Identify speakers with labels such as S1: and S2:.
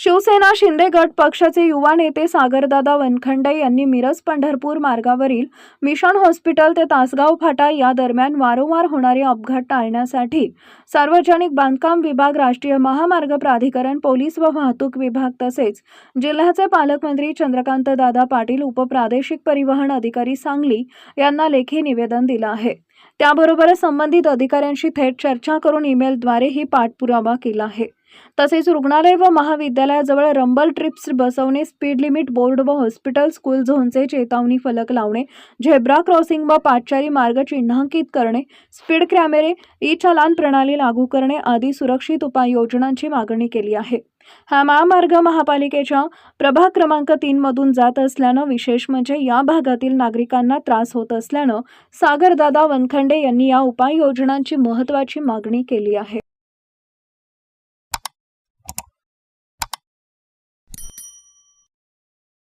S1: शिवसेना शिंदे गट पक्षाचे युवा नेते सागरदादा वनखंडे यांनी मिरज पंढरपूर मार्गावरील मिशन हॉस्पिटल ते तासगाव फाटा या दरम्यान वारंवार होणारे अपघात टाळण्यासाठी सार्वजनिक बांधकाम विभाग राष्ट्रीय महामार्ग प्राधिकरण पोलीस व वाहतूक विभाग तसेच जिल्ह्याचे पालकमंत्री चंद्रकांत दादा पाटील उपप्रादेशिक परिवहन अधिकारी सांगली यांना लेखी निवेदन दिलं आहे. त्याबरोबरच संबंधित अधिकाऱ्यांशी थेट चर्चा करून ईमेलद्वारे ही पाठपुरावा केला आहे. तसेच रुग्णालय व महाविद्यालयाजवळ रंबल ट्रिप्स बसवणे स्पीड लिमिट बोर्ड व हॉस्पिटल स्कूल झोनचे चेतावणी फलक लावणे झेब्रा क्रॉसिंग व पाचारी मार्ग चिन्हांकित करणे स्पीड कॅमेरे ई चलान प्रणाली लागू करणे आदी सुरक्षित उपाययोजनांची मागणी केली आहे. हा महामार्ग महापालिकेच्या प्रभाग क्रमांक तीन मधून जात असल्यानं विशेष म्हणजे या भागातील नागरिकांना त्रास होत असल्यानं सागरदादा वनखंडे यांनी या उपाययोजनांची महत्त्वाची मागणी केली आहे.